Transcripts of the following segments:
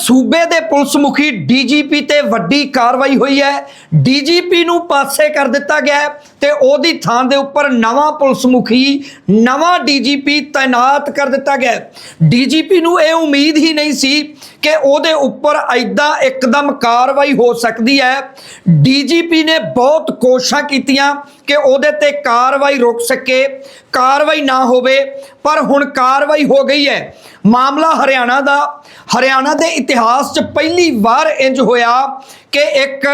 ਸੂਬੇ ਦੇ ਪੁਲਿਸ ਮੁਖੀ ਡੀਜੀਪੀ ਤੇ ਵੱਡੀ ਕਾਰਵਾਈ ਹੋਈ ਹੈ। ਡੀਜੀਪੀ ਨੂੰ ਪਾਸੇ ਕਰ ਦਿੱਤਾ ਗਿਆ ਹੈ। ਤੇ ਉਹਦੀ ਥਾਂ ਦੇ ਉੱਪਰ ਨਵਾਂ ਪੁਲਿਸ ਮੁਖੀ ਨਵਾਂ ਡੀਜੀਪੀ ਤਾਇਨਾਤ ਕਰ ਦਿੱਤਾ ਗਿਆ। ਹੈ ਡੀਜੀਪੀ ਨੂੰ ਇਹ ਉਮੀਦ ਹੀ ਨਹੀਂ ਸੀ ਕਿ ਉਹਦੇ ਉੱਪਰ ਐਦਾਂ ਇੱਕਦਮ ਕਾਰਵਾਈ ਹੋ ਸਕਦੀ ਹੈ। ਡੀਜੀਪੀ ਨੇ ਬਹੁਤ ਕੋਸ਼ਿਸ਼ਾਂ ਕੀਤੀਆਂ ਕਿ ਉਹਦੇ ਤੇ ਕਾਰਵਾਈ ਰੁਕ ਸਕੇ, ਕਾਰਵਾਈ ਨਾ ਹੋਵੇ, ਪਰ ਹੁਣ ਕਾਰਵਾਈ ਹੋ ਗਈ ਹੈ। ਮਾਮਲਾ ਹਰਿਆਣਾ ਦਾ, ਹਰਿਆਣਾ ਦੇ ਇਤਿਹਾਸ 'ਚ ਪਹਿਲੀ ਵਾਰ ਇੰਜ ਹੋਇਆ ਕਿ ਇੱਕ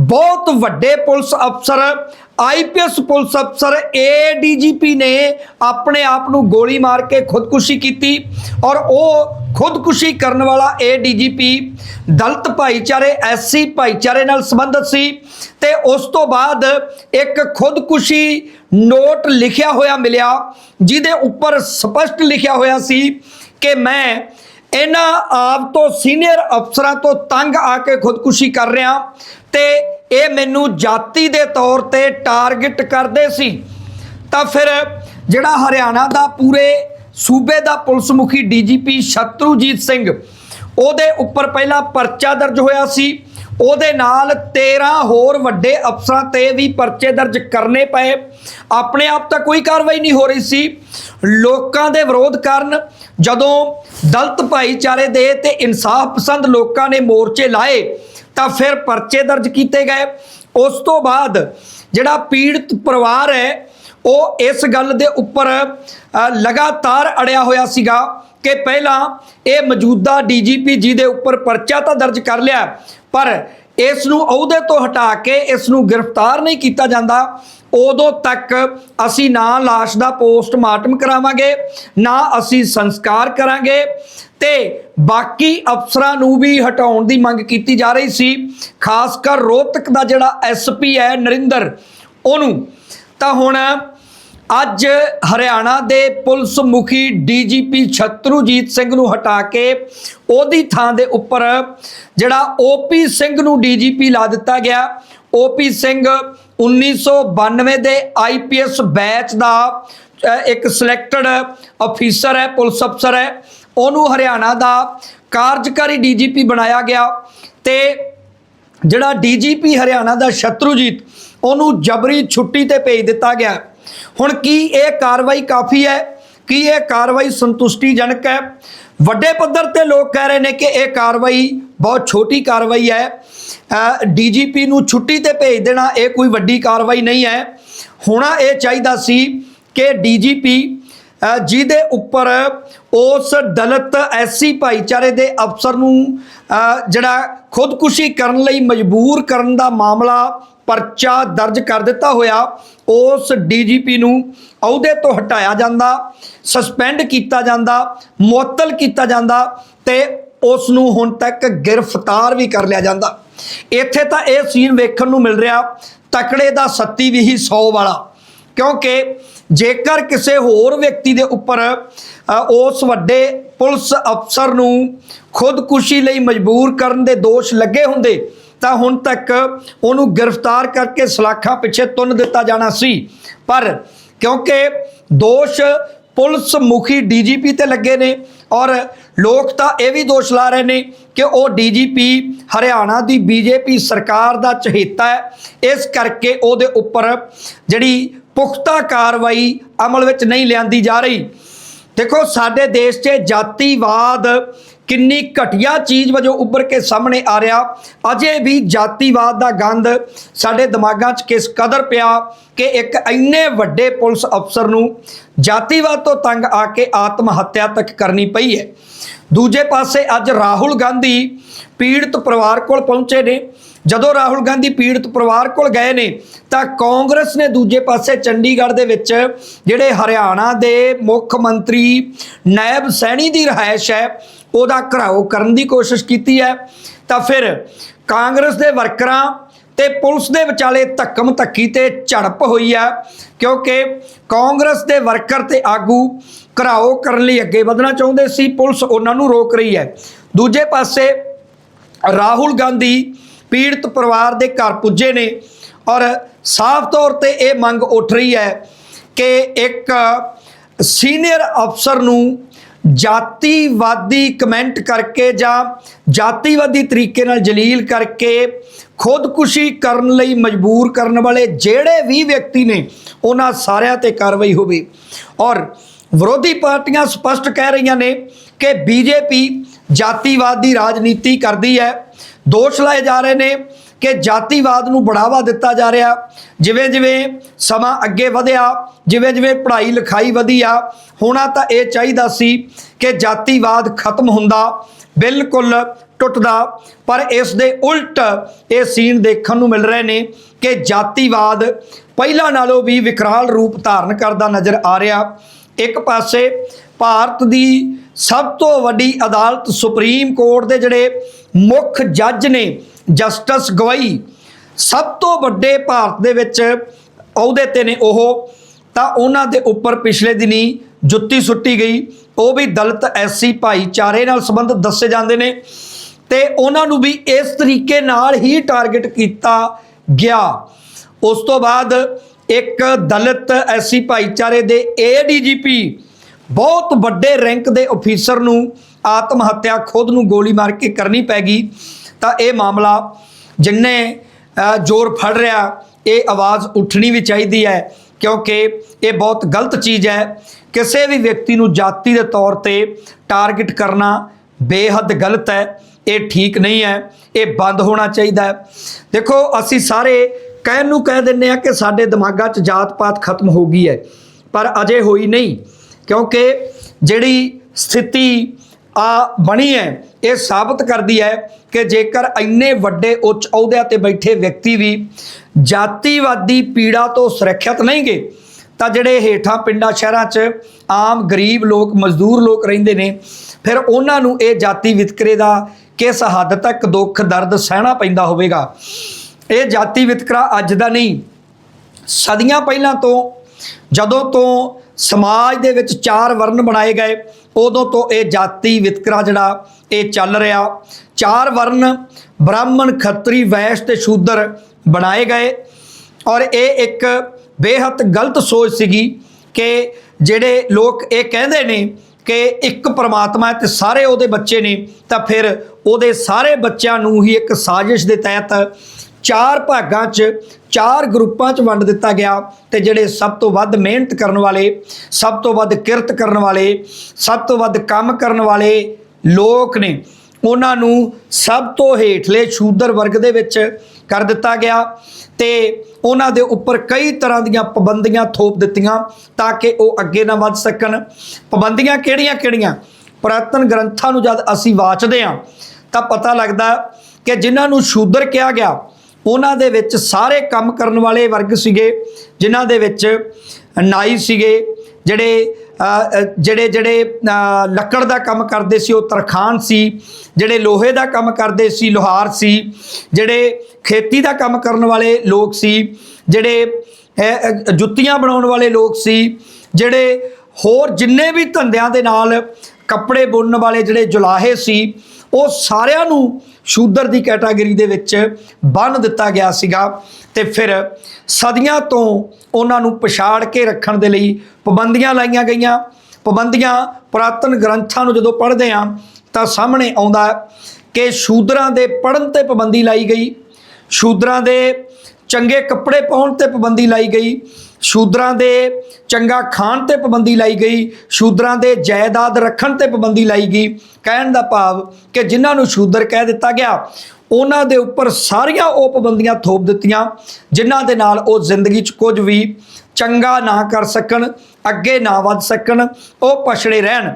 ਬਹੁਤ ਵੱਡੇ ਪੁਲਿਸ ਅਫਸਰ ਆਈਪੀਐਸ ਪੁਲਿਸ ਅਫਸਰ ਏਡੀਜੀਪੀ ਨੇ ਆਪਣੇ ਆਪ ਨੂੰ ਗੋਲੀ ਮਾਰ ਕੇ ਖੁਦਕੁਸ਼ੀ ਕੀਤੀ ਔਰ ਉਹ ਖੁਦਕੁਸ਼ੀ ਕਰਨ ਵਾਲਾ ਏਡੀਜੀਪੀ ਦਲਤ ਭਾਈਚਾਰੇ ਐਸਸੀ ਭਾਈਚਾਰੇ ਨਾਲ ਸੰਬੰਧਿਤ ਸੀ ਤੇ ਉਸ ਤੋਂ ਬਾਅਦ ਇੱਕ ਖੁਦਕੁਸ਼ੀ ਨੋਟ ਲਿਖਿਆ ਹੋਇਆ ਮਿਲਿਆ, ਜਿਹਦੇ ਉੱਪਰ ਸਪਸ਼ਟ ਲਿਖਿਆ ਹੋਇਆ ਸੀ ਕਿ ਮੈਂ ਇਹਨਾਂ ਆਪ ਤੋਂ ਸੀਨੀਅਰ ਅਫਸਰਾਂ ਤੋਂ ਤੰਗ ਆ ਕੇ ਖੁਦਕੁਸ਼ੀ ਕਰ ਰਿਹਾ ਤੇ ਇਹ ਮੈਨੂੰ ਜਾਤੀ ਦੇ ਤੌਰ ਤੇ ਟਾਰਗੇਟ ਕਰਦੇ ਸੀ। ਤਾਂ ਫਿਰ ਜਿਹੜਾ ਹਰਿਆਣਾ ਦਾ ਪੂਰੇ ਸੂਬੇ ਦਾ ਪੁਲਿਸ ਮੁਖੀ ਡੀਜੀਪੀ ਸ਼ਤਰੂਜੀਤ ਸਿੰਘ, ਉਹਦੇ ਉੱਪਰ ਪਹਿਲਾਂ ਪਰਚਾ ਦਰਜ ਹੋਇਆ ਸੀ। ਉਹਦੇ ਨਾਲ 13 ਹੋਰ ਵੱਡੇ ਅਫਸਰਾਂ ਤੇ ਵੀ ਪਰਚੇ ਦਰਜ ਕਰਨੇ ਪਏ। ਆਪਣੇ ਆਪ ਤਾਂ ਕੋਈ ਕਾਰਵਾਈ ਨਹੀਂ ਹੋ ਰਹੀ ਸੀ। ਲੋਕਾਂ ਦੇ ਵਿਰੋਧ ਕਾਰਨ ਜਦੋਂ ਦਲਤ ਭਾਈਚਾਰੇ ਦੇ ਤੇ ਇਨਸਾਫ ਪਸੰਦ ਲੋਕਾਂ ਨੇ ਮੋਰਚੇ ਲਾਏ ਤਾਂ ਫਿਰ ਪਰਚੇ ਦਰਜ ਕੀਤੇ ਗਏ। ਉਸ ਤੋਂ ਬਾਅਦ ਜਿਹੜਾ ਪੀੜਤ ਪਰਿਵਾਰ ਹੈ, ਉਹ ਇਸ ਗੱਲ ਦੇ ਉੱਪਰ ਲਗਾਤਾਰ ਅੜਿਆ ਹੋਇਆ ਸੀਗਾ ਕਿ ਪਹਿਲਾਂ ਇਹ ਮੌਜੂਦਾ ਡੀਜੀਪੀ ਜੀ ਦੇ ਉੱਪਰ ਪਰਚਾ ਤਾਂ ਦਰਜ ਕਰ ਲਿਆ, ਪਰ ਇਸ ਨੂੰ ਅਹੁਦੇ ਤੋਂ ਹਟਾ ਕੇ ਇਸ ਨੂੰ ਗ੍ਰਿਫਤਾਰ ਨਹੀਂ ਕੀਤਾ ਜਾਂਦਾ। ਉਦੋਂ ਤੱਕ ਅਸੀਂ ਨਾ ਲਾਸ਼ ਦਾ ਪੋਸਟਮਾਰਟਮ ਕਰਾਵਾਂਗੇ, ਨਾ ਅਸੀਂ ਸੰਸਕਾਰ ਕਰਾਂਗੇ। ਤੇ ਬਾਕੀ ਅਫਸਰਾਂ ਨੂੰ ਵੀ ਹਟਾਉਣ ਦੀ ਮੰਗ ਕੀਤੀ ਜਾ ਰਹੀ ਸੀ। ਖਾਸ ਕਰ ਰੋਹਤਕ ਦਾ ਜਿਹੜਾ ਐਸਪੀ ਹੈ ਨਰਿੰਦਰ, ਉਹਨੂੰ। ਤਾਂ ਹੁਣ ਅੱਜ ਹਰਿਆਣਾ ਦੇ ਪੁਲਿਸ ਮੁਖੀ ਡੀਜੀਪੀ ਛਤਰੂਜੀਤ ਸਿੰਘ ਨੂੰ ਹਟਾ ਕੇ ਉਹਦੀ ਥਾਂ ਦੇ ਉੱਪਰ ਜਿਹੜਾ ਓਪੀ ਸਿੰਘ ਨੂੰ ਡੀਜੀਪੀ ਲਾ ਦਿੱਤਾ ਗਿਆ। ਓਪੀ ਸਿੰਘ 1992 ਦੇ ਆਈਪੀਐਸ ਬੈਚ ਦਾ ਇੱਕ ਸਿਲੈਕਟਡ ਅਫੀਸਰ ਹੈ, ਪੁਲਿਸ ਅਫਸਰ ਹੈ। ਉਹਨੂੰ ਹਰਿਆਣਾ ਦਾ ਕਾਰਜਕਾਰੀ ਡੀਜੀਪੀ ਬਣਾਇਆ ਗਿਆ ਤੇ ਜਿਹੜਾ ਡੀਜੀਪੀ ਹਰਿਆਣਾ ਦਾ ਸ਼ਤਰੂਜੀਤ ਉਹਨੂੰ ਜਬਰੀ ਛੁੱਟੀ ਤੇ ਭੇਜ ਦਿੱਤਾ ਗਿਆ। ਹੁਣ ਕੀ ਇਹ ਕਾਰਵਾਈ ਕਾਫੀ ਹੈ? ਕੀ ਇਹ ਕਾਰਵਾਈ ਸੰਤੁਸ਼ਟੀਜਨਕ ਹੈ? ਵੱਡੇ ਪੱਧਰ ਤੇ ਲੋਕ ਕਹਿ ਰਹੇ ਨੇ ਕਿ ਇਹ ਕਾਰਵਾਈ ਬਹੁਤ ਛੋਟੀ ਕਾਰਵਾਈ ਹੈ। ਡੀਜੀਪੀ ਨੂੰ ਛੁੱਟੀ ਤੇ ਭੇਜ ਦੇਣਾ ਇਹ ਕੋਈ ਵੱਡੀ ਕਾਰਵਾਈ ਨਹੀਂ ਹੈ। ਹੋਣਾ ਇਹ ਚਾਹੀਦਾ ਸੀ ਕਿ ਡੀਜੀਪੀ ਅ, ਜਿਹਦੇ ਉੱਪਰ ਉਸ ਦਲਿਤ ਐਸੀ ਭਾਈਚਾਰੇ ਦੇ ਅਫਸਰ ਨੂੰ ਜਿਹੜਾ ਖੁਦਕੁਸ਼ੀ ਕਰਨ ਲਈ ਮਜਬੂਰ ਕਰਨ ਦਾ ਮਾਮਲਾ ਪਰਚਾ ਦਰਜ ਕਰ ਦਿੱਤਾ ਹੋਇਆ, ਉਸ ਡੀਜੀਪੀ ਨੂੰ ਅਹੁਦੇ ਤੋਂ ਹਟਾਇਆ ਜਾਂਦਾ, ਸਸਪੈਂਡ ਕੀਤਾ ਜਾਂਦਾ, ਮੁਅੱਤਲ ਕੀਤਾ ਜਾਂਦਾ ਤੇ ਉਸ ਨੂੰ ਹੁਣ ਤੱਕ ਗ੍ਰਿਫਤਾਰ ਵੀ ਕਰ ਲਿਆ ਜਾਂਦਾ। ਇੱਥੇ ਤਾਂ ਇਹ ਸੀਨ ਵੇਖਣ ਨੂੰ ਮਿਲ ਰਿਹਾ, ਤਕੜੇ ਦਾ ਸੱਤੀ ਵੀ ਹੀ 100 ਵਾਲਾ, ਕਿਉਂਕਿ ਜੇਕਰ ਕਿਸੇ ਹੋਰ ਵਿਅਕਤੀ ਦੇ ਉੱਪਰ ਉਸ ਵੱਡੇ ਪੁਲਿਸ ਅਫਸਰ ਨੂੰ ਖੁਦਕੁਸ਼ੀ ਲਈ ਮਜਬੂਰ ਕਰਨ ਦੇ ਦੋਸ਼ ਲੱਗੇ ਹੁੰਦੇ, ਤਾਂ ਹੁਣ ਤੱਕ ਉਹਨੂੰ ਗ੍ਰਿਫਤਾਰ ਕਰਕੇ ਸਲਾਖਾਂ ਪਿੱਛੇ ਤੁੰਨ ਦਿੱਤਾ ਜਾਣਾ ਸੀ। ਪਰ ਕਿਉਂਕਿ ਦੋਸ਼ ਪੁਲਿਸ ਮੁਖੀ ਡੀਜੀਪੀ ਤੇ ਲੱਗੇ ਨੇ ਔਰ ਲੋਕ ਤਾਂ ਇਹ ਵੀ ਦੋਸ਼ ਲਾ ਰਹੇ ਨੇ ਕਿ ਉਹ ਡੀਜੀਪੀ ਹਰਿਆਣਾ ਦੀ ਬੀਜੇਪੀ ਸਰਕਾਰ ਦਾ ਚਹੇਤਾ ਹੈ। ਇਸ ਕਰਕੇ ਉਹਦੇ ਉੱਪਰ ਜਿਹੜੀ ਪੁਖਤਾ ਕਾਰਵਾਈ ਅਮਲ ਵਿੱਚ ਨਹੀਂ ਲਿਆਂਦੀ ਜਾ ਰਹੀ। ਦੇਖੋ, ਸਾਡੇ ਦੇਸ਼ 'ਚ ਜਾਤੀਵਾਦ ਕਿੰਨੀ ਘਟੀਆ ਚੀਜ਼ ਵਜੋਂ ਉੱਭਰ ਕੇ ਸਾਹਮਣੇ ਆ ਰਿਹਾ। ਅਜੇ ਵੀ ਜਾਤੀਵਾਦ ਦਾ ਗੰਧ ਸਾਡੇ ਦਿਮਾਗਾਂ 'ਚ ਕਿਸ ਕਦਰ ਪਿਆ ਕਿ ਇੱਕ ਇੰਨੇ ਵੱਡੇ ਪੁਲਿਸ ਅਫਸਰ ਨੂੰ ਜਾਤੀਵਾਦ ਤੋਂ ਤੰਗ ਆ ਕੇ ਆਤਮ ਹੱਤਿਆ ਤੱਕ ਕਰਨੀ ਪਈ ਹੈ। ਦੂਜੇ ਪਾਸੇ ਅੱਜ ਰਾਹੁਲ ਗਾਂਧੀ ਪੀੜਤ ਪਰਿਵਾਰ ਕੋਲ ਪਹੁੰਚੇ ਨੇ। ਜਦੋਂ ਰਾਹੁਲ ਗਾਂਧੀ ਪੀੜਤ ਪਰਿਵਾਰ ਕੋਲ ਗਏ ਨੇ, ਤਾਂ ਕਾਂਗਰਸ ਨੇ ਦੂਜੇ ਪਾਸੇ ਚੰਡੀਗੜ੍ਹ ਦੇ ਵਿੱਚ ਜਿਹੜੇ ਹਰਿਆਣਾ ਦੇ ਮੁੱਖ ਮੰਤਰੀ ਨਾਇਬ ਸੈਣੀ ਦੀ ਰਹਾਇਸ਼ ਹੈ, ਉਹਦਾ ਘਰਾਓ ਕਰਨ ਦੀ ਕੋਸ਼ਿਸ਼ ਕੀਤੀ ਹੈ। ਤਾਂ ਫਿਰ ਕਾਂਗਰਸ ਦੇ ਵਰਕਰਾਂ ਤੇ ਪੁਲਿਸ ਦੇ ਵਿਚਾਲੇ ਧੱਕਮ ਧੱਕੀ ਤੇ ਝੜਪ ਹੋਈ ਆ ਕਿਉਂਕਿ ਕਾਂਗਰਸ ਦੇ ਵਰਕਰ ਤੇ ਆਗੂ ਘਰਾਓ ਕਰਨ ਲਈ ਅੱਗੇ ਵਧਣਾ ਚਾਹੁੰਦੇ ਸੀ, ਪੁਲਿਸ ਉਹਨਾਂ ਨੂੰ ਰੋਕ ਰਹੀ ਹੈ। ਦੂਜੇ ਪਾਸੇ ਰਾਹੁਲ ਗਾਂਧੀ ਪੀੜਤ ਪਰਿਵਾਰ ਦੇ ਘਰ ਪੁੱਜੇ ਨੇ ਔਰ ਸਾਫ਼ ਤੌਰ ਤੇ ਇਹ ਮੰਗ ਉੱਠ ਰਹੀ ਹੈ ਕਿ ਇੱਕ ਸੀਨੀਅਰ ਅਫਸਰ ਨੂੰ ਜਾਤੀਵਾਦੀ ਕਮੈਂਟ ਕਰਕੇ ਜਾਂ ਜਾਤੀਵਾਦੀ ਤਰੀਕੇ ਨਾਲ ਜਲੀਲ ਕਰਕੇ ਖੁਦਕੁਸ਼ੀ ਕਰਨ ਲਈ ਮਜਬੂਰ ਕਰਨ ਵਾਲੇ ਜਿਹੜੇ ਵੀ ਵਿਅਕਤੀ ਨੇ, ਉਹਨਾਂ ਸਾਰਿਆਂ ਤੇ ਕਾਰਵਾਈ ਹੋਵੇ। ਔਰ ਵਿਰੋਧੀ ਪਾਰਟੀਆਂ ਸਪਸ਼ਟ ਕਹਿ ਰਹੀਆਂ ਨੇ ਕਿ ਬੀਜੇਪੀ ਜਾਤੀਵਾਦ ਦੀ ਰਾਜਨੀਤੀ ਕਰਦੀ ਹੈ। ਦੋਸ਼ ਲਾਏ ਜਾ ਰਹੇ ਨੇ ਕਿ ਜਾਤੀਵਾਦ ਨੂੰ ਬੜਾਵਾ ਦਿੱਤਾ ਜਾ ਰਿਹਾ। ਜਿਵੇਂ ਜਿਵੇਂ ਸਮਾਂ ਅੱਗੇ ਵਧਿਆ, ਜਿਵੇਂ ਜਿਵੇਂ ਪੜ੍ਹਾਈ ਲਿਖਾਈ ਵਧੀ ਆ, ਹੋਣਾ ਤਾਂ ਇਹ ਚਾਹੀਦਾ ਸੀ ਕਿ ਜਾਤੀਵਾਦ ਖਤਮ ਹੁੰਦਾ, ਬਿਲਕੁਲ ਟੁੱਟਦਾ। ਪਰ ਇਸ ਦੇ ਉਲਟ ਇਹ ਸੀਨ ਦੇਖਣ ਨੂੰ ਮਿਲ ਰਹੇ ਨੇ ਕਿ ਜਾਤੀਵਾਦ ਪਹਿਲਾਂ ਨਾਲੋਂ ਵੀ ਵਿਕਰਾਲ ਰੂਪ ਧਾਰਨ ਕਰਦਾ ਨਜ਼ਰ ਆ ਰਿਹਾ। ਇੱਕ ਪਾਸੇ ਭਾਰਤ ਦੀ ਸਭ ਤੋਂ ਵੱਡੀ ਅਦਾਲਤ ਸੁਪਰੀਮ ਕੋਰਟ ਦੇ ਜਿਹੜੇ ਮੁੱਖ ਜੱਜ ਨੇ, ਜਸਟਿਸ ਗਵਾਈ, ਸਭ ਤੋਂ ਵੱਡੇ ਭਾਰਤ ਦੇ ਵਿੱਚ ਅਹੁਦੇ ਤੇ ਨੇ ਉਹ, ਤਾਂ ਉਹਨਾਂ ਦੇ ਉੱਪਰ ਪਿਛਲੇ ਦਿਨੀ ਜੁੱਤੀ ਸੁੱਟੀ ਗਈ। ਉਹ ਵੀ ਦਲਿਤ ਐਸਸੀ ਭਾਈਚਾਰੇ ਨਾਲ ਸੰਬੰਧ ਦੱਸੇ ਜਾਂਦੇ ਨੇ ਤੇ ਉਹਨਾਂ ਨੂੰ ਵੀ ਇਸ ਤਰੀਕੇ ਨਾਲ ਹੀ ਟਾਰਗੇਟ ਕੀਤਾ ਗਿਆ। ਉਸ ਤੋਂ ਬਾਅਦ ਇੱਕ ਦਲਿਤ ਐਸਸੀ ਭਾਈਚਾਰੇ ਦੇ ਏਡੀਜੀਪੀ ਬਹੁਤ ਵੱਡੇ ਰੈਂਕ ਦੇ ਅਫੀਸਰ ਨੂੰ ਆਤਮ ਹੱਤਿਆ ਖੁਦ ਨੂੰ ਗੋਲੀ ਮਾਰ ਕੇ ਕਰਨੀ ਪੈ ਗਈ। ਤਾਂ ਇਹ ਮਾਮਲਾ ਜਿੰਨੇ ਜ਼ੋਰ ਫੜ ਰਿਹਾ, ਇਹ ਆਵਾਜ਼ ਉੱਠਣੀ ਵੀ ਚਾਹੀਦੀ ਹੈ, ਕਿਉਂਕਿ ਇਹ ਬਹੁਤ ਗਲਤ ਚੀਜ਼ ਹੈ। ਕਿਸੇ ਵੀ ਵਿਅਕਤੀ ਨੂੰ ਜਾਤੀ ਦੇ ਤੌਰ ਤੇ ਟਾਰਗੇਟ ਕਰਨਾ ਬੇਹੱਦ ਗਲਤ ਹੈ। ਇਹ ਠੀਕ ਨਹੀਂ ਹੈ। ਇਹ ਬੰਦ ਹੋਣਾ ਚਾਹੀਦਾ ਹੈ। ਦੇਖੋ, ਅਸੀਂ ਸਾਰੇ ਕਹਿਣ ਨੂੰ ਕਹਿ ਦਿੰਨੇ ਆ ਕਿ ਸਾਡੇ ਦਿਮਾਗਾਂ 'ਚ ਜਾਤ-ਪਾਤ ਖਤਮ ਹੋ ਗਈ ਹੈ, ਪਰ ਅਜੇ ਹੋਈ ਨਹੀਂ। ਕਿਉਂਕਿ ਜਿਹੜੀ ਸਥਿਤੀ ਆ ਬਣੀ ਹੈ, ਇਹ ਸਾਬਤ ਕਰਦੀ ਹੈ ਕਿ ਜੇਕਰ ਇੰਨੇ ਵੱਡੇ ਉੱਚ ਅਹੁਦਿਆਂ ਤੇ ਬੈਠੇ ਵਿਅਕਤੀ ਵੀ ਜਾਤੀਵਾਦੀ ਪੀੜਾ ਤੋਂ ਸੁਰੱਖਿਅਤ ਨਹੀਂਗੇ, ਤਾਂ ਜਿਹੜੇ ਹੇਠਾਂ ਪਿੰਡਾਂ ਸ਼ਹਿਰਾਂ 'ਚ ਆਮ ਗਰੀਬ ਲੋਕ, ਮਜ਼ਦੂਰ ਲੋਕ ਰਹਿੰਦੇ ਨੇ, ਫਿਰ ਉਹਨਾਂ ਨੂੰ ਇਹ ਜਾਤੀ ਵਿਤਕਰੇ ਦਾ ਕਿਸ ਹੱਦ ਤੱਕ ਦੁੱਖ, ਦਰਦ ਸਹਿਣਾ ਪੈਂਦਾ ਹੋਵੇਗਾ? ਇਹ ਜਾਤੀ ਵਿਤਕਰਾ ਅੱਜ ਦਾ ਨਹੀਂ, ਸਦੀਆਂ ਪਹਿਲਾਂ ਤੋਂ ਜਦੋਂ ਤੋਂ ਸਮਾਜ ਦੇ ਵਿੱਚ ਚਾਰ ਵਰਨ ਬਣਾਏ ਗਏ, ਉਦੋਂ ਤੋਂ ਇਹ ਜਾਤੀ ਵਿਤਕਰਾ ਜਿਹੜਾ, ਇਹ ਚੱਲ ਰਿਹਾ। ਚਾਰ ਵਰਨ ਬ੍ਰਾਹਮਣ, ਖੱਤਰੀ ਵੈਸ਼ ਤੇ ਸ਼ੂਦਰ ਬਣਾਏ ਗਏ ਔਰ ਇਹ ਇੱਕ ਬੇਹੱਦ ਗਲਤ ਸੋਚ ਸੀਗੀ ਕਿ ਜਿਹੜੇ ਲੋਕ ਇਹ ਕਹਿੰਦੇ ਨੇ ਕਿ ਇੱਕ ਪਰਮਾਤਮਾ ਹੈ ਤੇ ਸਾਰੇ ਉਹਦੇ ਬੱਚੇ ਨੇ, ਤਾਂ ਫਿਰ ਉਹਦੇ ਸਾਰੇ ਬੱਚਿਆਂ ਨੂੰ ਹੀ ਇੱਕ ਸਾਜ਼ਿਸ਼ ਦੇ ਤਹਿਤ ਚਾਰ ਭਾਗਾਂ 'ਚ ਚਾਰ ਗਰੁੱਪਾਂ 'ਚ ਵੰਡ ਦਿੱਤਾ ਗਿਆ ਤੇ ਜਿਹੜੇ ਸਭ ਤੋਂ ਵੱਧ ਮਿਹਨਤ ਕਰਨ ਵਾਲੇ, ਸਭ ਤੋਂ ਵੱਧ ਕਿਰਤ ਕਰਨ ਵਾਲੇ, ਸਭ ਤੋਂ ਵੱਧ ਕੰਮ ਕਰਨ ਵਾਲੇ ਲੋਕ ਨੇ, ਉਹਨਾਂ ਨੂੰ ਸਭ ਤੋਂ ਹੇਠਲੇ ਸ਼ੂਦਰ ਵਰਗ ਦੇ ਵਿੱਚ ਕਰ ਦਿੱਤਾ ਗਿਆ ਤੇ ਉਹਨਾਂ ਦੇ ਉੱਪਰ ਕਈ ਤਰ੍ਹਾਂ ਦੀਆਂ ਪਾਬੰਦੀਆਂ ਥੋਪ ਦਿੱਤੀਆਂ ਤਾਂ ਕਿ ਉਹ ਅੱਗੇ ਨਾ ਵੱਧ ਸਕਣ। ਪਾਬੰਦੀਆਂ ਕਿਹੜੀਆਂ-ਕਿਹੜੀਆਂ ਪੁਰਾਤਨ ਗ੍ਰੰਥਾਂ ਨੂੰ ਜਦ ਅਸੀਂ ਵਾਚਦੇ ਹਾਂ ਤਾਂ ਪਤਾ ਲੱਗਦਾ ਕਿ ਜਿਨ੍ਹਾਂ ਨੂੰ ਸ਼ੂਦਰ ਕਿਹਾ ਗਿਆ ਉਹਨਾਂ ਦੇ ਵਿੱਚ ਸਾਰੇ ਕੰਮ ਕਰਨ ਵਾਲੇ ਵਰਗ ਸੀਗੇ, ਜਿਨ੍ਹਾਂ ਦੇ ਵਿੱਚ ਨਾਈ ਸੀਗੇ, ਜਿਹੜੇ ਜਿਹੜੇ ਜਿਹੜੇ ਲੱਕੜ ਦਾ ਕੰਮ ਕਰਦੇ ਸੀ, ਉਹ ਤਰਖਾਨ ਸੀ, ਜਿਹੜੇ ਲੋਹੇ ਦਾ ਕੰਮ ਕਰਦੇ ਸੀ, ਲੋਹਾਰ ਸੀ, ਜਿਹੜੇ ਖੇਤੀ ਦਾ ਕੰਮ ਕਰਨ ਵਾਲੇ ਲੋਕ ਸੀ, ਜਿਹੜੇ ਜੁੱਤੀਆਂ ਬਣਾਉਣ ਵਾਲੇ ਲੋਕ ਸੀ, ਜਿਹੜੇ ਹੋਰ ਜਿੰਨੇ ਵੀ ਧੰਦਿਆਂ ਦੇ ਨਾਲ ਕੱਪੜੇ ਬੁਣਨ ਵਾਲੇ ਜਿਹੜੇ ਜੁਲਾਹੇ ਸੀ ਉਹ ਸਾਰਿਆਂ ਨੂੰ ਸ਼ੂਦਰ ਦੀ ਕੈਟਾਗਰੀ ਦੇ ਵਿੱਚ ਬੰਨ ਦਿੱਤਾ ਗਿਆ ਸੀਗਾ ਤੇ ਫਿਰ ਸਦੀਆਂ ਤੋਂ ਉਹਨਾਂ ਨੂੰ ਪਛਾੜ ਕੇ ਰੱਖਣ ਦੇ ਲਈ ਪਾਬੰਦੀਆਂ ਲਾਈਆਂ ਗਈਆਂ। ਪਾਬੰਦੀਆਂ ਪੁਰਾਤਨ ਗ੍ਰੰਥਾਂ ਨੂੰ ਜਦੋਂ ਪੜ੍ਹਦੇ ਹਾਂ ਤਾਂ ਸਾਹਮਣੇ ਆਉਂਦਾ ਕਿ ਸ਼ੂਦਰਾਂ ਦੇ ਪੜਨ ਤੇ ਪਾਬੰਦੀ ਲਾਈ ਗਈ। ਸ਼ੂਦਰਾਂ ਦੇ ਚੰਗੇ ਕੱਪੜੇ ਪਾਉਣ ਤੇ ਪਾਬੰਦੀ ਲਾਈ ਗਈ। ਸ਼ੂਦਰਾਂ ਦੇ ਚੰਗਾ ਖਾਣ ਤੇ ਪਾਬੰਦੀ ਲਾਈ ਗਈ, ਸ਼ੂਦਰਾਂ ਦੇ ਜਾਇਦਾਦ ਰੱਖਣ ਤੇ ਪਾਬੰਦੀ ਲਾਈ ਗਈ। ਕਹਿਣ ਦਾ ਭਾਵ ਕਿ ਜਿਨ੍ਹਾਂ ਨੂੰ ਸ਼ੂਦਰ ਕਹਿ ਦਿੱਤਾ ਗਿਆ, ਉਹਨਾਂ ਦੇ ਉੱਪਰ ਸਾਰੀਆਂ ਉਹ ਪਾਬੰਦੀਆਂ ਥੋਪ ਦਿੱਤੀਆਂ, ਜਿਨ੍ਹਾਂ ਦੇ ਨਾਲ ਉਹ ਜ਼ਿੰਦਗੀ 'ਚ ਕੁਝ ਵੀ ਚੰਗਾ ਨਾ ਕਰ ਸਕਣ, ਅੱਗੇ ਨਾ ਵੱਧ ਸਕਣ, ਉਹ ਪਛੜੇ ਰਹਿਣ।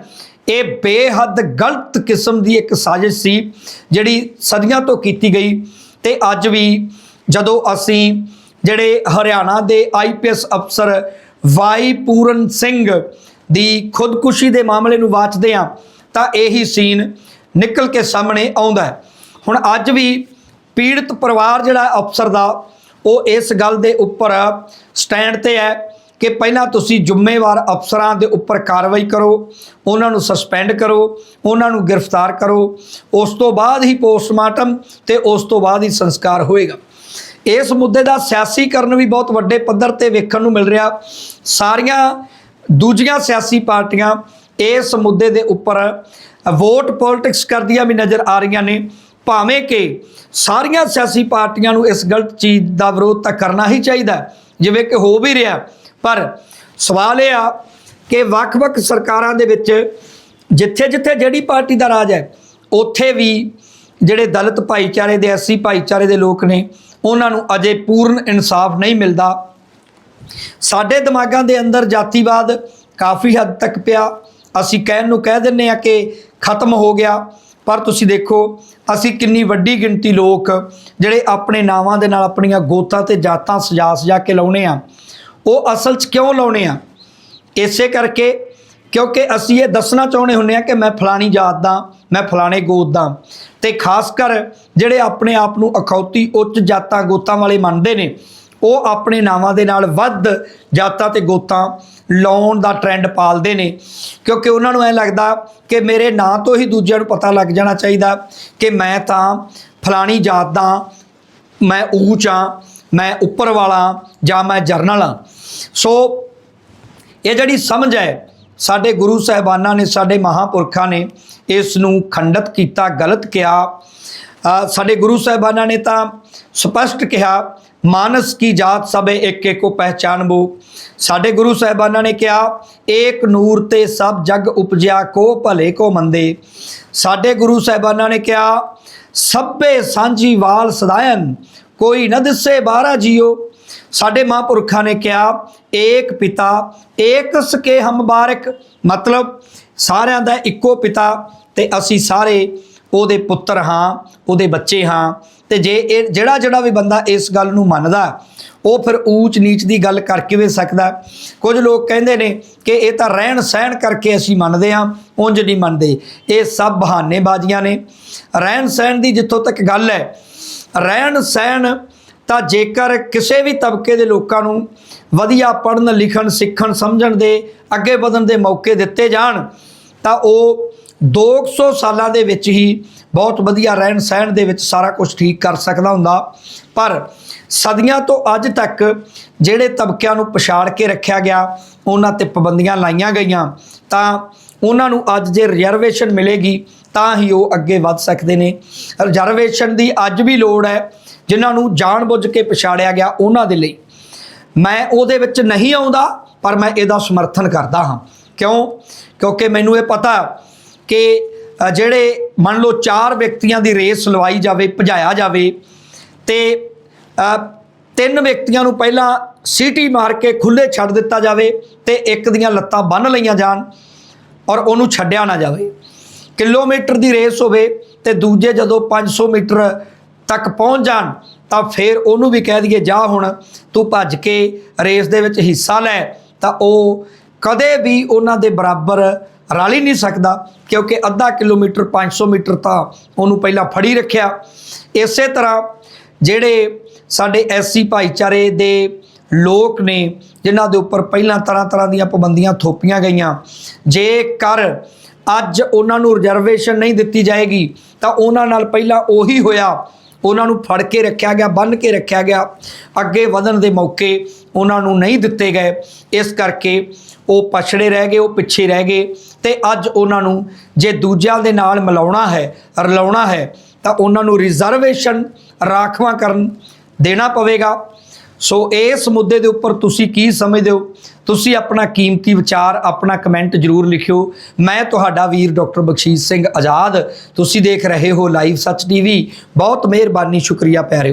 ਇਹ ਬੇਹੱਦ ਗਲਤ ਕਿਸਮ ਦੀ ਇੱਕ ਸਾਜ਼ਿਸ਼ ਸੀ, ਜਿਹੜੀ ਸਦੀਆਂ ਤੋਂ ਕੀਤੀ ਗਈ। ਤੇ ਅੱਜ ਵੀ ਜਦੋਂ ਅਸੀਂ ਜਿਹੜੇ ਹਰਿਆਣਾ ਦੇ ਆਈਪੀਐਸ ਅਫਸਰ ਵਾਈ ਪੂਰਨ ਸਿੰਘ ਦੀ ਖੁਦਕੁਸ਼ੀ ਦੇ ਮਾਮਲੇ ਨੂੰ ਵਾਚਦੇ ਹਾਂ, ਤਾਂ ਇਹੀ ਸੀਨ ਨਿਕਲ ਕੇ ਸਾਹਮਣੇ ਆਉਂਦਾ ਹੈ। ਹੁਣ ਅੱਜ ਵੀ ਪੀੜਤ ਪਰਿਵਾਰ ਜਿਹੜਾ ਅਫਸਰ ਦਾ, ਉਹ ਇਸ ਗੱਲ ਦੇ ਉੱਪਰ ਸਟੈਂਡ ਤੇ ਹੈ ਕਿ ਪਹਿਲਾਂ ਤੁਸੀਂ ਜ਼ਿੰਮੇਵਾਰ ਅਫਸਰਾਂ ਦੇ ਉੱਪਰ ਕਾਰਵਾਈ ਕਰੋ, ਉਹਨਾਂ ਨੂੰ ਸਸਪੈਂਡ ਕਰੋ, ਉਹਨਾਂ ਨੂੰ ਗ੍ਰਿਫਤਾਰ ਕਰੋ, ਉਸ ਤੋਂ ਬਾਅਦ ਹੀ ਪੋਸਟਮਾਰਟਮ ਤੇ ਉਸ ਤੋਂ ਬਾਅਦ ਹੀ ਸੰਸਕਾਰ ਹੋਏਗਾ। ਇਸ ਮੁੱਦੇ ਦਾ ਸਿਆਸੀਕਰਨ ਵੀ ਬਹੁਤ ਵੱਡੇ ਪੱਧਰ ਤੇ ਵੇਖਣ ਨੂੰ ਮਿਲ ਰਿਹਾ। ਸਾਰੀਆਂ ਦੂਜੀਆਂ ਸਿਆਸੀ ਪਾਰਟੀਆਂ ਇਸ ਮੁੱਦੇ ਦੇ ਉੱਪਰ ਵੋਟ ਪੋਲਿਟਿਕਸ ਕਰਦੀਆਂ ਵੀ ਨਜ਼ਰ ਆ ਰਹੀਆਂ ਨੇ। ਭਾਵੇਂ ਕਿ ਸਾਰੀਆਂ ਸਿਆਸੀ ਪਾਰਟੀਆਂ ਨੂੰ ਇਸ ਗਲਤ ਚੀਜ਼ ਦਾ ਵਿਰੋਧ ਤਾਂ ਕਰਨਾ ਹੀ ਚਾਹੀਦਾ ਜਿਵੇਂ ਕਿ ਹੋ ਵੀ ਰਿਹਾ। ਪਰ ਸਵਾਲ ਇਹ ਆ ਕਿ ਵੱਖ-ਵੱਖ ਸਰਕਾਰਾਂ ਦੇ ਵਿੱਚ ਜਿੱਥੇ-ਜਿੱਥੇ ਜਿਹੜੀ ਪਾਰਟੀ ਦਾ ਰਾਜ ਹੈ, ਉੱਥੇ ਵੀ ਜਿਹੜੇ ਦਲਿਤ ਭਾਈਚਾਰੇ ਦੇ ਐਸਸੀ ਭਾਈਚਾਰੇ ਦੇ ਲੋਕ ਨੇ ਉਹਨਾਂ ਨੂੰ ਅਜੇ ਪੂਰਨ ਇਨਸਾਫ ਨਹੀਂ ਮਿਲਦਾ। ਸਾਡੇ ਦਿਮਾਗਾਂ ਦੇ ਅੰਦਰ ਜਾਤੀਵਾਦ ਕਾਫੀ ਹੱਦ ਤੱਕ ਪਿਆ। ਅਸੀਂ ਕਹਿਣ ਨੂੰ ਕਹਿ ਦਿੰਨੇ ਆ ਕਿ ਖਤਮ ਹੋ ਗਿਆ। ਪਰ ਤੁਸੀਂ ਦੇਖੋ, ਅਸੀਂ ਕਿੰਨੀ ਵੱਡੀ ਗਿਣਤੀ ਲੋਕ ਜਿਹੜੇ ਆਪਣੇ ਨਾਵਾਂ ਦੇ ਨਾਲ ਆਪਣੀਆਂ ਗੋਤਾਂ ਤੇ ਜਾਤਾਂ ਸਜਾ ਸਜਾ ਕੇ ਲਾਉਣੇ ਆ, ਉਹ ਅਸਲ 'ਚ ਕਿਉਂ ਲਾਉਣੇ ਆ? ਇਸੇ ਕਰਕੇ ਕਿਉਂਕਿ ਅਸੀਂ ਇਹ ਦੱਸਣਾ ਚਾਹੁੰਦੇ ਹੁੰਨੇ ਆ ਕਿ ਮੈਂ ਫਲਾਣੀ ਜਾਤ ਦਾ, ਮੈਂ ਫਲਾਣੇ ਗੋਤ ਦਾ। ਤੇ ਖਾਸ ਕਰ ਜਿਹੜੇ ਆਪਣੇ ਆਪ ਨੂੰ ਅਖੌਤੀ ਉੱਚ ਜਾਤਾਂ ਗੋਤਾਂ ਵਾਲੇ ਮੰਨਦੇ ਨੇ, ਉਹ ਆਪਣੇ ਨਾਵਾਂ ਦੇ ਨਾਲ ਵੱਧ ਜਾਤਾਂ ਤੇ ਗੋਤਾਂ ਲਾਉਣ ਦਾ ਟ੍ਰੈਂਡ ਪਾਲਦੇ ਨੇ। ਕਿਉਂਕਿ ਉਹਨਾਂ ਨੂੰ ਐ ਲੱਗਦਾ ਕਿ ਮੇਰੇ ਨਾਂ ਤੋਂ ਹੀ ਦੂਜਿਆਂ ਨੂੰ ਪਤਾ ਲੱਗ ਜਾਣਾ ਚਾਹੀਦਾ ਕਿ ਮੈਂ ਤਾਂ ਫਲਾਣੀ ਜਾਤ ਦਾ, ਮੈਂ ਊਚ ਹਾਂ, ਮੈਂ ਉੱਪਰ ਵਾਲਾ ਜਾਂ ਮੈਂ ਜਰਨਲ ਹਾਂ। ਸੋ ਇਹ ਜਿਹੜੀ ਸਮਝ ਹੈ ਸਾਡੇ ਗੁਰੂ ਸਾਹਿਬਾਨਾਂ ਨੇ, ਸਾਡੇ ਮਹਾਪੁਰਖਾਂ ਨੇ ਇਸ ਨੂੰ ਖੰਡਿਤ ਕੀਤਾ, ਗਲਤ ਕਿਹਾ। ਸਾਡੇ ਗੁਰੂ ਸਾਹਿਬਾਨਾਂ ਨੇ ਤਾਂ ਸਪਸ਼ਟ ਕਿਹਾ, ਮਾਨਸ ਕੀ ਜਾਤ ਸਭੇ ਇੱਕ ਇੱਕੋ ਪਹਿਚਾਨਬੋ ਸਾਡੇ ਗੁਰੂ ਸਾਹਿਬਾਨਾਂ ਨੇ ਕਿਹਾ, ਏਕ ਨੂਰ ਤੇ ਸਭ ਜਗ ਉਪਜਿਆ, ਕੋ ਭਲੇ, ਕੋ ਮੰਦੇ। ਸਾਡੇ ਗੁਰੂ ਸਾਹਿਬਾਨਾਂ ਨੇ ਕਿਹਾ, ਸਭੇ ਸਾਂਝੀ ਵਾਲ ਸਦਾਇਨ, ਕੋਈ ਨਾ ਦਿਸੇ ਬਾਹਰਾ ਜੀਓ। ਸਾਡੇ ਮਹਾਂਪੁਰਖਾਂ ਨੇ ਕਿਹਾ, ਏਕ ਪਿਤਾ ਏਕ ਸਕੇ ਹਮ ਬਾਰਕ। ਮਤਲਬ ਸਾਰਿਆਂ ਦਾ ਇੱਕੋ ਪਿਤਾ ਤੇ ਅਸੀਂ ਸਾਰੇ ਉਹਦੇ ਪੁੱਤਰ ਹਾਂ, ਉਹਦੇ ਬੱਚੇ ਹਾਂ। ਤੇ ਜੇ ਇਹ ਜਿਹੜਾ ਜਿਹੜਾ ਵੀ ਬੰਦਾ ਇਸ ਗੱਲ ਨੂੰ ਮੰਨਦਾ, ਉਹ ਫਿਰ ਊਚ ਨੀਚ ਦੀ ਗੱਲ ਕਰ ਕਿਵੇਂ ਸਕਦਾ। ਕੁਝ ਲੋਕ ਕਹਿੰਦੇ ਨੇ ਕਿ ਇਹ ਤਾਂ ਰਹਿਣ ਸਹਿਣ ਕਰਕੇ ਅਸੀਂ ਮੰਨਦੇ ਹਾਂ, ਉਂਝ ਨਹੀਂ ਮੰਨਦੇ। ਇਹ ਸਭ ਬਹਾਨੇਬਾਜ਼ੀਆਂ ਨੇ। ਰਹਿਣ ਸਹਿਣ ਦੀ ਜਿੱਥੋਂ ਤੱਕ ਗੱਲ ਹੈ, ਰਹਿਣ ਸਹਿਣ ਤਾਂ ਜੇਕਰ ਕਿਸੇ ਵੀ ਤਬਕੇ ਦੇ ਲੋਕਾਂ ਨੂੰ ਵਧੀਆ ਪੜ੍ਹਨ, ਲਿਖਣ, ਸਿੱਖਣ, ਸਮਝਣ ਦੇ, ਅੱਗੇ ਵਧਣ ਦੇ ਮੌਕੇ ਦਿੱਤੇ ਜਾਣ, ਤਾਂ ਉਹ 200 ਸਾਲਾਂ ਦੇ ਵਿੱਚ ਹੀ ਬਹੁਤ ਵਧੀਆ ਰਹਿਣ ਸਹਿਣ ਦੇ ਵਿੱਚ ਸਾਰਾ ਕੁਝ ਠੀਕ ਕਰ ਸਕਦਾ ਹੁੰਦਾ। ਪਰ ਸਦੀਆਂ ਤੋਂ ਅੱਜ ਤੱਕ ਜਿਹੜੇ ਤਬਕਿਆਂ ਨੂੰ ਪਛਾੜ ਕੇ ਰੱਖਿਆ ਗਿਆ, ਉਹਨਾਂ ਤੇ ਪਾਬੰਦੀਆਂ ਲਾਈਆਂ ਗਈਆਂ, ਤਾਂ ਉਹਨਾਂ ਨੂੰ ਅੱਜ ਜੇ ਰਿਜ਼ਰਵੇਸ਼ਨ ਮਿਲੇਗੀ, ਤਾਂ ਹੀ ਉਹ ਅੱਗੇ ਵੱਧ ਸਕਦੇ ਨੇ। ਰਿਜ਼ਰਵੇਸ਼ਨ ਦੀ ਅੱਜ ਵੀ ਲੋੜ ਹੈ ਜਿਨ੍ਹਾਂ ਨੂੰ ਜਾਣਬੁੱਝ ਕੇ ਪਛਾੜਿਆ ਗਿਆ ਉਹਨਾਂ ਦੇ ਲਈ। ਮੈਂ ਉਹਦੇ ਵਿੱਚ ਨਹੀਂ ਆਉਂਦਾ, ਪਰ ਮੈਂ ਇਹਦਾ ਸਮਰਥਨ ਕਰਦਾ ਹਾਂ। ਕਿਉਂ? ਕਿਉਂਕਿ ਮੈਨੂੰ ਇਹ ਪਤਾ ਕਿ ਜਿਹੜੇ ਮੰਨ ਲਓ ਚਾਰ ਵਿਅਕਤੀਆਂ ਦੀ ਰੇਸ ਲਵਾਈ ਜਾਵੇ, ਭਜਾਇਆ ਜਾਵੇ, ਤੇ ਤਿੰਨ ਵਿਅਕਤੀਆਂ ਨੂੰ ਪਹਿਲਾਂ ਸੀਟੀ ਮਾਰ ਕੇ ਖੁੱਲੇ ਛੱਡ ਦਿੱਤਾ ਜਾਵੇ ਤੇ ਇੱਕ ਦੀਆਂ ਲੱਤਾਂ ਬੰਨ ਲਈਆਂ ਜਾਣ ਔਰ ਉਹਨੂੰ ਛੱਡਿਆ ਨਾ ਜਾਵੇ। ਕਿਲੋਮੀਟਰ ਦੀ ਰੇਸ ਹੋਵੇ ਤੇ ਦੂਜੇ ਜਦੋਂ 500 ਮੀਟਰ ਤੱਕ ਪਹੁੰਚ ਜਾਣ, ਤਾਂ ਫਿਰ ਉਹਨੂੰ ਵੀ ਕਹਿ ਦਈਏ, ਜਾ ਹੁਣ, ਤੂੰ ਭੱਜ ਕੇ ਰੇਸ ਦੇ ਵਿੱਚ ਹਿੱਸਾ ਲੈ। ਤਾਂ ਉਹ ਕਦੇ ਵੀ ਉਹਨਾਂ ਦੇ ਬਰਾਬਰ ਰਲ ਨਹੀਂ ਸਕਦਾ, ਕਿਉਂਕਿ ਅੱਧਾ ਕਿਲੋਮੀਟਰ 500 ਮੀਟਰ ਤਾਂ ਉਹਨੂੰ ਪਹਿਲਾਂ ਫੜੀ ਰੱਖਿਆ। ਇਸੇ ਤਰ੍ਹਾਂ ਜਿਹੜੇ ਸਾਡੇ ਐਸਸੀ ਭਾਈਚਾਰੇ ਦੇ ਲੋਕ ਨੇ, ਜਿਨ੍ਹਾਂ ਦੇ ਉੱਪਰ ਪਹਿਲਾਂ ਤਰ੍ਹਾਂ ਤਰ੍ਹਾਂ ਦੀਆਂ ਪਾਬੰਦੀਆਂ ਥੋਪੀਆਂ ਗਈਆਂ, ਜੇਕਰ ਅੱਜ ਉਹਨਾਂ ਨੂੰ ਰਿਜ਼ਰਵੇਸ਼ਨ ਨਹੀਂ ਦਿੱਤੀ ਜਾਏਗੀ, ਤਾਂ ਉਹਨਾਂ ਨਾਲ ਪਹਿਲਾਂ ਉਹੀ ਹੋਇਆ ਉਹਨਾਂ ਨੂੰ ਫੜ ਕੇ ਰੱਖਿਆ ਗਿਆ, ਬੰਨ ਕੇ ਰੱਖਿਆ ਗਿਆ। ਅੱਗੇ ਵਧਣ ਦੇ ਮੌਕੇ ਉਹਨਾਂ ਨੂੰ ਨਹੀਂ ਦਿੱਤੇ ਗਏ। ਇਸ ਕਰਕੇ ਉਹ ਪਛੜੇ ਰਹਿ ਗਏ, ਉਹ ਪਿੱਛੇ ਰਹਿ ਗਏ ਤੇ ਅੱਜ ਉਹਨਾਂ ਨੂੰ ਜੇ ਦੂਜਿਆਂ ਦੇ ਨਾਲ ਮਿਲਾਉਣਾ ਹੈ, ਰਲਾਉਣਾ ਹੈ, ਤਾਂ ਉਹਨਾਂ ਨੂੰ ਰਿਜ਼ਰਵੇਸ਼ਨ ਰਾਖਵਾਂ ਕਰਨ ਦੇਣਾ ਪਵੇਗਾ। ਸੋ ਇਸ ਮੁੱਦੇ ਦੇ ਉੱਪਰ ਤੁਸੀਂ ਕੀ ਸਮਝਦੇ ਹੋ? ਤੁਸੀਂ ਆਪਣਾ ਕੀਮਤੀ ਵਿਚਾਰ, ਆਪਣਾ ਕਮੈਂਟ ਜਰੂਰ ਲਿਖਿਓ। ਮੈਂ ਤੁਹਾਡਾ ਵੀਰ ਡਾਕਟਰ ਬਖਸ਼ੀਸ਼ ਸਿੰਘ ਆਜ਼ਾਦ। ਤੁਸੀਂ ਦੇਖ ਰਹੇ ਹੋ ਲਾਈਵ ਸੱਚ ਟੀਵੀ ਬਹੁਤ ਮਿਹਰਬਾਨੀ, ਸ਼ੁਕਰੀਆ ਪਿਆਰਿਓ।